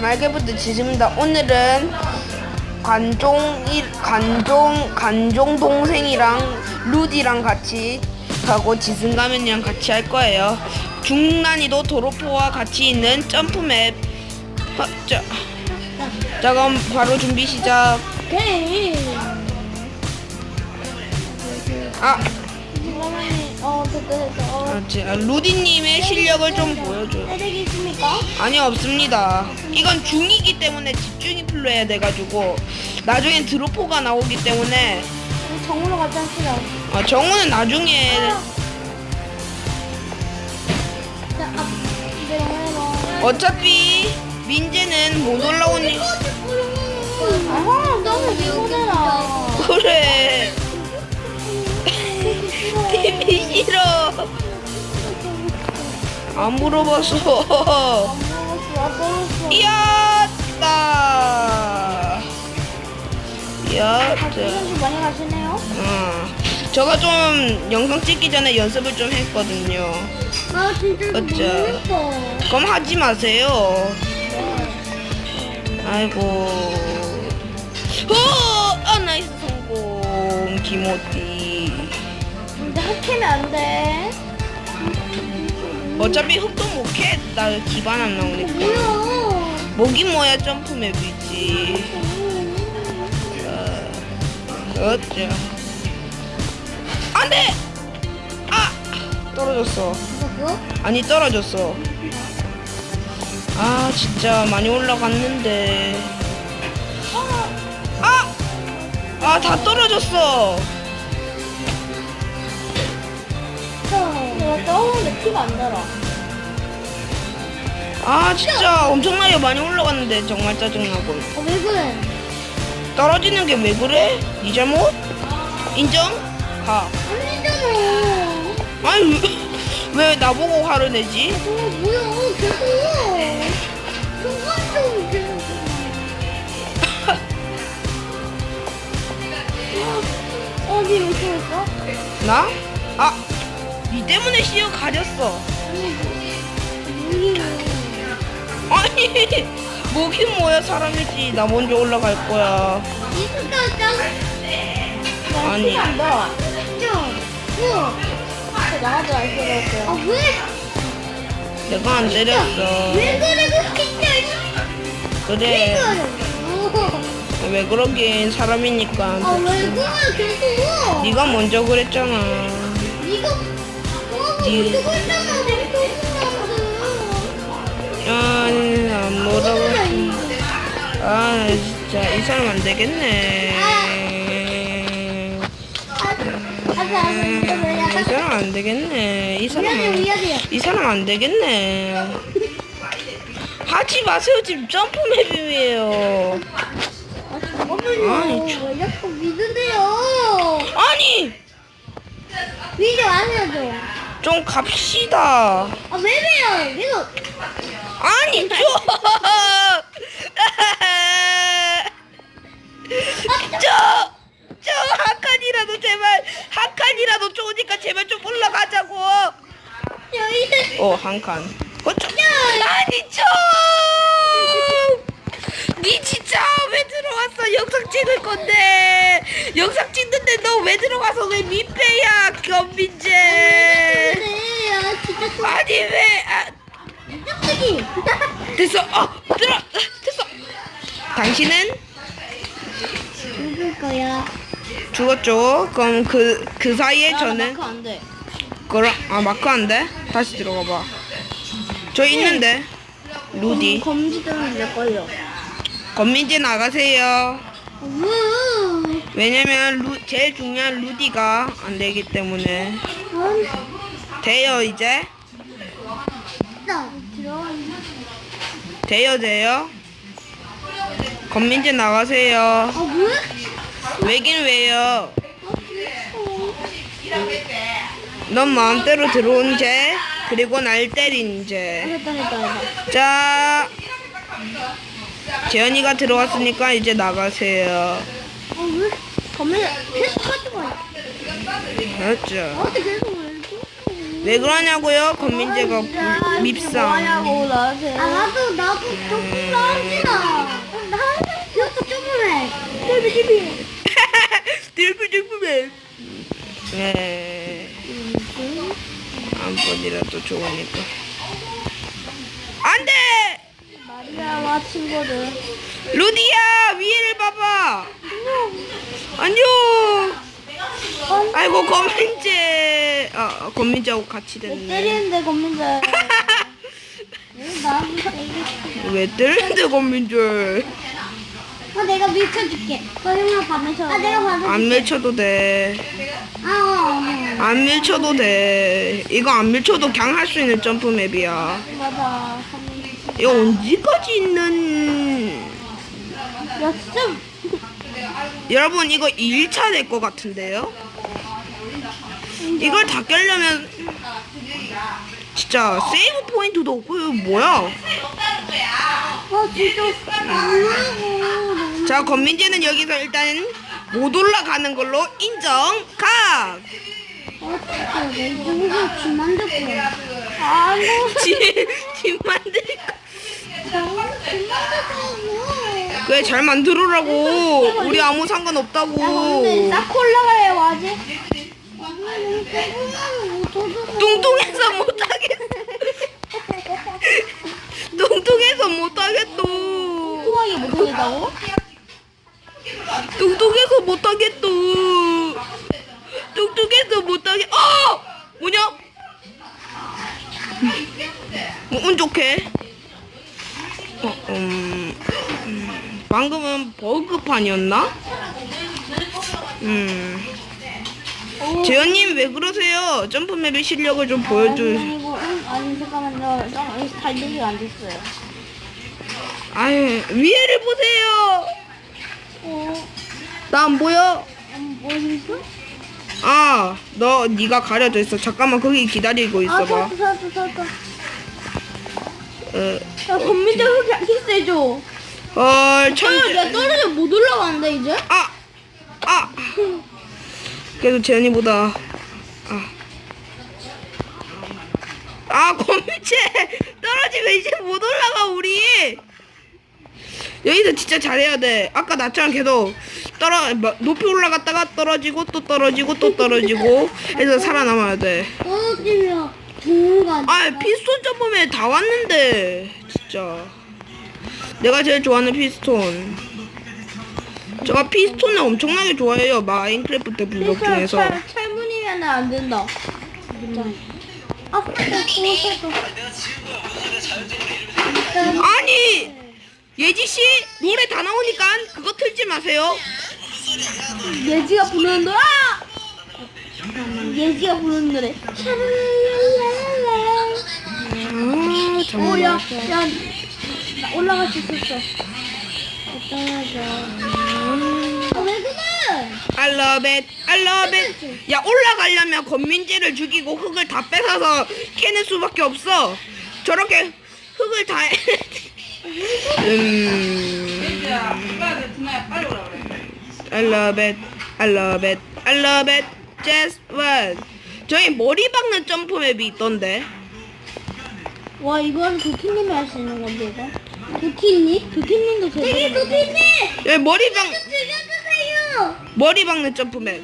말개부터 지습니다. 오늘은 관종 일 관종 관종 동생이랑 루디랑 같이 하고 지승 가면이랑 같이 할 거예요. 중난이도 도로포와 같이 있는 점프 맵. 어, 자, 자 그럼 바로 준비 시작. 오케이. 아. 어, 됐다, 됐다. 어, 아, 자, 루디님의 실력을 좀 보여줘. 해적이 있습니까? 아니 없습니다. 이건 중이기 때문에 집중이 필요해야 돼가지고 나중엔 드로포가 나오기 때문에 우리 정으로 가지 않시라. 아, 정우는 나중에 자, 앞, 내려가요. 어차피 민재는 못 올라오니 아, 너무 미워해라. 그래 팀이 안 물어봤어. 이었다 이었다 선수 많이 가시네요. 어. 저가 좀 영상 찍기 전에 연습을 좀 했거든요 아, 진짜. 그럼 하지 마세요 아이고 어! 아 나이스 성공 김호띠 근데 핫캐면 안 돼. 어차피 흑도 못해 나 기반 안 나오니까. 뭐야? 뭐긴 뭐야 점프 맵이지. 어쩌 안돼! 아! 떨어졌어? 아니 떨어졌어. 아 진짜 많이 올라갔는데. 아! 아 다 떨어졌어 내가 떠오르는데 피가 안 달아. 아 진짜 엄청나게 많이 올라갔는데 정말 짜증나고 어, 왜 그래? 떨어지는 게 왜 그래? 네 잘못? 인정? 가 아니잖아. 아니 왜, 왜 나보고 화를 내지? 어, 뭐야? 계속. 순간적으로 계속. 어, 니왜 그랬어? 나? 아! 니 때문에 시어 가렸어 아니 뭐긴 뭐야 사람이지 나 먼저 올라갈 거야. 아니. 안. 아, 왜? 내가 안 때렸어 왜 그래, 그 진짜. 그래 아, 왜 그러긴 사람이니까 왜 그래, 계속. 네가 먼저 그랬잖아 니가 안또 물어봤어 아 진짜 이 사람 안 되겠네. 아빠, 이 사람 안 되겠네. 이 사람 안-. 이 사람 안 되겠네. 하지 마세요. 지금 점프 맵이에요. 잠깐만요. 아니, 저- 왜 자꾸 믿으세요? 아니! 믿어 마세요, 좀 갑시다 아, 왜 왜요? 믿어. 아니 좀 저, 저한 칸이라도 제발 한 칸이라도 좋으니까 제발 좀 올라가자고. 여기. 어, 한 칸. 어, 저, 아니 좀. 니 진짜 왜 들어왔어? 영상 찍을 건데. 영상 찍는데 너 왜 들어가서 왜 민폐야, 견민재. 아, 아니 왜? 아. 됐어. 어, 들어. 됐어. 당신은 누굴 거야? 죽었죠? 그럼 그, 그 사이에 저는 안 돼. 그럼 아 마크 안 돼? 다시 들어가 봐. 저 있는데 루디 검지들은 내 걸려. 건민재 나가세요. 우. 왜냐면 루, 제일 중요한 루디가 안 되기 때문에 돼요 이제. 돼요 돼요. 건민재 나가세요. 아, 왜? 왜긴 왜요? 아, 넌 마음대로 들어온 쟤 그리고 날 때린 쟤. 됐다, 됐다, 됐다. 자 재현이가 들어왔으니까 이제 나가세요. 아, 왜? 검을 계속 와. 그렇죠. 왜 그러냐고요? 권민재가 밉상. 아 나도 나도 조금 나오지나 나도 조금 해 네. 안보이라도 좋으니까. 안 돼! 마리아와 친구들 루디야, 위에를 봐봐. 안녕. 아이고, 건민재! 아, 건민재하고 같이 왜 됐네. 때리는데 겁니다. 왜 나한테 얘기해? 왜 때리는데, 건민재? 아 내가 밀쳐줄게. 거짓말 받으셔. 아 내가 받을게. 안 밀쳐도 돼. 아 어, 어. 안 밀쳐도 돼. 이거 안 밀쳐도 그냥 할 수 있는 점프 맵이야. 맞아. 이거 언제까지 있는. 몇점 여러분, 이거 2일차 될 것 같은데요? 이걸 다 깨려면. 진짜 세이브 포인트도 없고, 이거 뭐야? 아 진짜. 자, 건민재는 여기서 일단 못 올라가는 걸로 인정. 가! 아 진짜 내집 만들고. 아 너. 집, 집 만들고. 집 만들고. 그 래, 잘 만들으라고. 우리 아무 상관없다고. 싹 올라가요 와지. 뚱뚱해서 못하겠어. 뚱뚱해서 못하겠어. 뚱뚱하게 못하겠다고? 뚱뚱해서 못하겠어. 뚱뚱해서 못하겠. 어! 뭐냐? 뭐, 운 좋게. 어, 음, 음, 방금은 버그판이었나? 음. 재현님 왜 그러세요? 점프맵의 실력을 좀 보여줘. 아이고, 응, 아니 잠깐만요. 좀 달리기가 안 됐어요. 아유 위에를 보세요. 어, 나 안 보여. 음, 뭐 있어? 아, 너 네가 가려져 있어. 잠깐만 거기 기다리고 아, 있어봐. 찾았다, 찾았다, 찾았다. 어, 야, 건민대 흑이 키스해줘. 헐 야, 야, 천재. 떨어져 못 올라가는데 이제? 아, 아. 그래도 재현이보다. 아. 아, 권미채 떨어지면 이제 못 올라가 우리. 여기서 진짜 잘해야 돼. 아까 나처럼 계속 떨어 뭐, 높이 올라갔다가 떨어지고 또 떨어지고 또 떨어지고 해서 살아남아야 돼. 떨어지면 동호가 아, 피스톤 점프맨 다 왔는데 진짜. 내가 제일 좋아하는 피스톤. 제가 피스톤을 엄청나게 좋아해요. 마인크래프트 블록 중에서. 철, 철문이면 안 된다. 진짜. 아. 아니 예지 씨 노래 다 나오니까 그거 틀지 마세요. 예지가 부르는 노래. 아! 예지가 부르는 노래. 아 어, 정말. 야, 야, 나 올라갈 수 있었어. 아, 왜 그래? I love it, I love it. 야 올라가려면 권민재를 죽이고 흙을 다 뺏어서 캐낼 수밖에 없어. 저렇게 흙을 다. 해. 음. I love it, I love it, I love it. Just one. 저희 머리 박는 점프 맵이 있던데. 와, 이건 도티님이 할 수 있는 건데, 이거. 도티님? 도티님도 제대로. 되게 도티님! 여기 머리 박 죽여주세요! 머리 박는 점프 맵.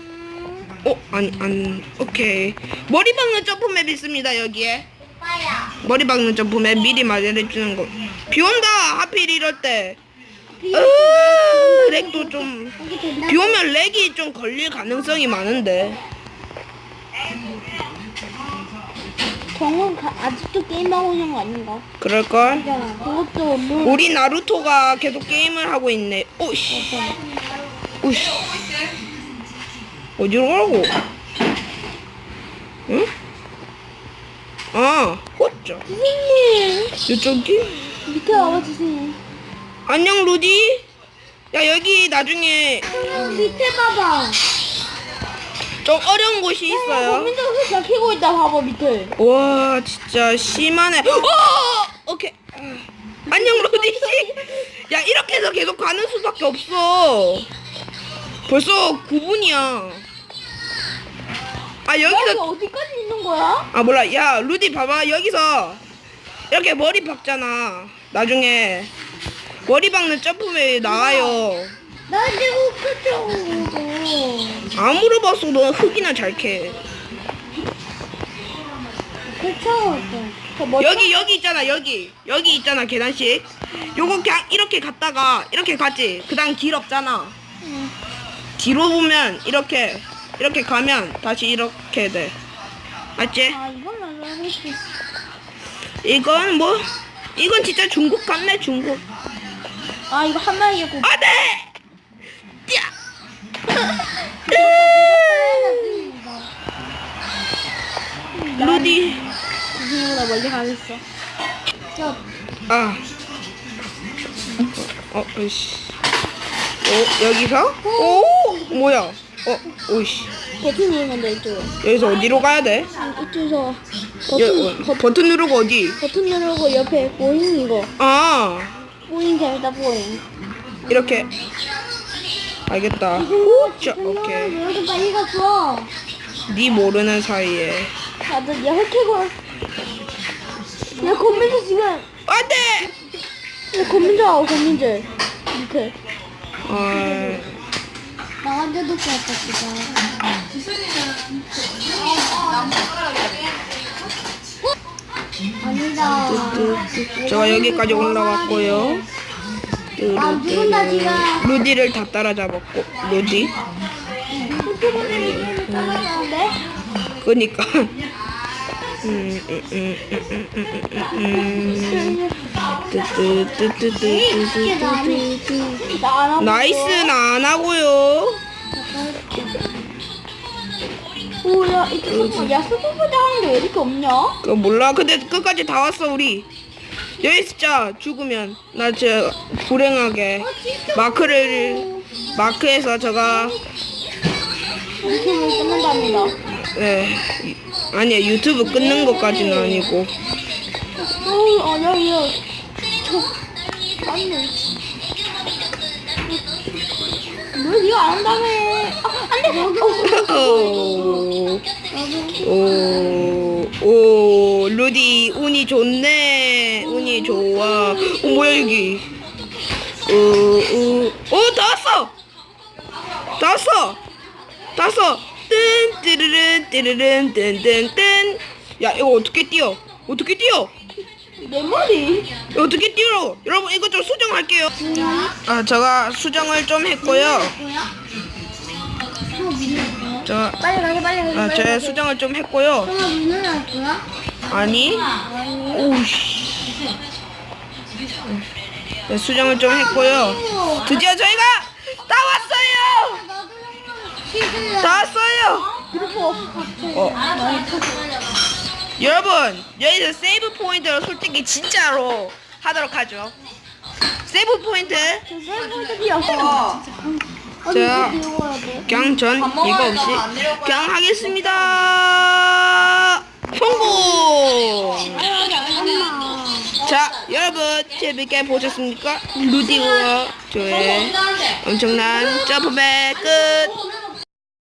어 아니 안 오케이. 머리 박는 점프 맵 있습니다 여기에. 오빠야. 머리 박는 점프 맵 미리 말해 주는 거. 비 온다 하필 이럴 때. 비- 으, 렉도 좀. 비 오면 렉이 좀 걸릴 가능성이 많은데. 가- 아직도 게임하고 있는 거 아닌가? 그럴걸? 그잖아. 그것도 룰. 우리 나루토가 계속 게임을 하고 있네. 오씨. 오씨. 어디로 가라고? 응? 아, 호짜. 선생님! 이쪽이? 밑에 와봐 주세요. 안녕, 루디. 야, 여기 나중에 형 밑에 봐봐. 좀 어려운 곳이 있어요. 흙잘 캐고 있다 봐봐 밑에. 와, 진짜 심하네. 어! 오케이. 안녕, 루디 씨. 야, 이렇게 해서 계속 가는 수밖에 없어. 벌써 9분이야. 아, 여기 여기서 어디까지 있는 거야? 아 몰라 야 루디 봐봐 여기서 이렇게 머리 박잖아 나중에 머리 박는 점프맨이 나와요 나 지금 그쪽으로. 아무로 봤어도 너 흙이나 잘 캐 그쵸. 여기 여기 있잖아 여기 여기 있잖아 계단식 요거 그냥 이렇게 갔다가 이렇게 갔지 그 다음 길 없잖아 응. 뒤로 보면 이렇게 이렇게 가면 다시 이렇게 돼 맞지? 아, 이건 나도 알겠지. 이건 뭐 이건 진짜 중국 같네 중국 아, 이거 한 마리겠고. 안돼 야 루디 이거보다 멀리 가겠어. 야, 아. 어, 으이씨. 어, 여기서? 오, 뭐야? 어, 오이씨. 버튼 누르면 돼, 이쪽에. 여기서 어디로 가야 돼? 이쪽에서 여, 버튼, 어, 버튼 누르고 어디? 버튼 누르고 옆에 보잉 이거. 아, 보잉 재밌다, 보잉. 이렇게. 알겠다. 오, 자, 오케이. 왜 이렇게 빨리 갔어? 네 모르는 사이에. 나도 얘 헐케고. 얘 건민재 지금. 안 돼! 얘 건민재하고 건민재. 밑에. 어, 나한테도 뺐다, 지금. 아니다. 제가 여기까지 올라왔고요. 아, 누군가 지금. 루디를 다 따라잡았고, 루디? 따라가는데? 그니까. 나이스 나 안 하고요. 오, 야, 이거 스포, 야, 스포보다 하는 게왜 이렇게 없냐? 그 몰라. 근데 끝까지 다 왔어 우리. 여기 진짜 죽으면 나저 불행하게 마크를 마크해서 제가 유튜브를 끊는답니다. 네 아니야 유튜브 끊는 것까지는 아니고 어, 아, 야, 야. 저, 맞네. 왜 니가 안 한다며? 아, 안 돼! 어, 오, 오, 오, 루디, 운이 좋네. 운이 좋아. 어, 뭐야, 여기. 오, 오, 오, 다 왔어! 다 왔어! 다 왔어! 뜬, 띠르른, 띠르른, 뜬, 뜬, 뜬. 야, 이거 어떻게 뛰어? 어떻게 뛰어? 내 머리. 이거 어떻게 뛰어? 여러분, 이거 좀 수정할게요. 아, 제가 수정을 좀 했고요. 저, 빨리 가게, 빨리 가게. 아, 빨리 제 가게. 수정을 좀 했고요. 형아, 문을 할 거야? 아니, 오우씨. 네, 수정을 좀 했고요. 드디어 저희가 시즌 다 왔어요! 그룹 없어. 어. 여러분, 여기서 세이브 포인트로 솔직히 진짜로 하도록 하죠. 세이브 포인트. 아니, 자. 그냥 전 이거 없이 그냥 하겠습니다. 성공! 자, 여러분 재밌게 보셨습니까? 루디와 저의 엄청난 점프백 끝.